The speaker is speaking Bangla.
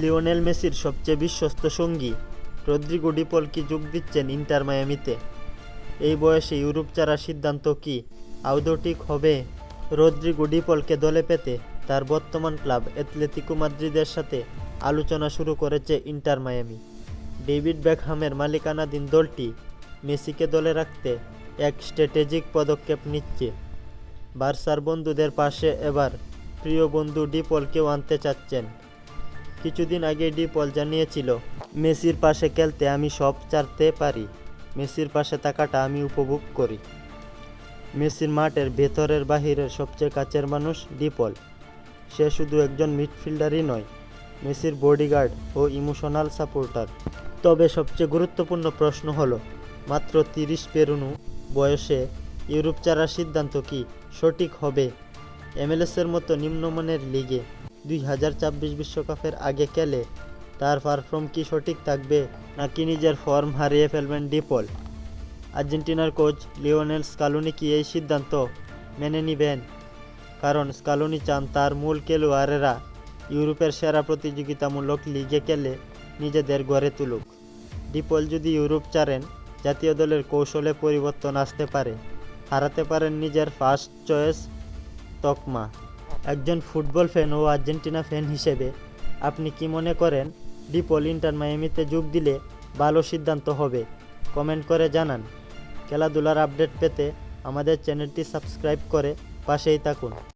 লিওনেল মেসির সবচেয়ে বিশ্বস্ত সঙ্গী রদ্রিগো ডিপল কি যোগ দিচ্ছেন ইন্টার মায়ামিতে? এই বয়সে ইউরোপ ছাড়ার সিদ্ধান্ত কি আদৌ ঠিক হবে? রদ্রিগো ডিপলকে দলে পেতে তার বর্তমান ক্লাব অ্যাথলেটিকো মাদ্রিদের সাথে আলোচনা শুরু করেছে ইন্টার মায়ামি। ডেভিড ব্যাকহামের মালিকানাধীন দলটি মেসিকে দলে রাখতে এক স্ট্র্যাটেজিক পদক্ষেপ নিচ্ছে। বার্সার বন্ধুদের পাশে এবার প্রিয় বন্ধু ডিপলকেও আনতে চাচ্ছেন কিছুদিন আগে ডিপল জানিয়েছিল, মেসির পাশে খেলতে আমি সব চারতে পারি। মেসির পাশে থাকাটা আমি উপভোগ করি। মেসির মাঠের ভেতরের বাহিরের সবচেয়ে কাছের মানুষ ডিপল সে শুধু একজন মিডফিল্ডারই নয়, মেসির বডিগার্ড ও ইমোশনাল সাপোর্টার। তবে সবচেয়ে গুরুত্বপূর্ণ প্রশ্ন হলো, মাত্র তিরিশ পেরুনু বয়সে ইউরোপ ছাড়ার সিদ্ধান্ত কি সঠিক হবে? এমএলএসের মতো নিম্নমানের লিগে দুই হাজার ছাব্বিশ বিশ্বকাপের আগে খেলে। তার পারফর্ম কি সঠিক থাকবে, নাকি নিজের ফর্ম হারিয়ে ফেলবেন ডিপল? আর্জেন্টিনার কোচ লিওনেল স্কালুনি কি এই সিদ্ধান্ত মেনে নিবেন? কারণ স্কালুনি চান তার মূল খেলোয়াড়েরা ইউরোপের সেরা প্রতিযোগিতামূলক লিগে খেলে নিজেদের গড়ে তুলুক। ডিপল যদি ইউরোপ চারেন জাতীয় দলের কৌশলে পরিবর্তন আসতে পারে, হারাতে পারেন নিজের ফার্স্ট চয়েস তকমা। একজন ফুটবল ফ্যান ও আর্জেন্টিনা ফ্যান হিসেবে আপনি কি মনে করেন ডিপল ইন্টার মায়ামিতে যোগ দিলে ভালো সিদ্ধান্ত হবে? কমেন্ট করে জানান। খেলাধুলার আপডেট পেতে আমাদের চ্যানেলটি সাবস্ক্রাইব করে পাশেই থাকুন।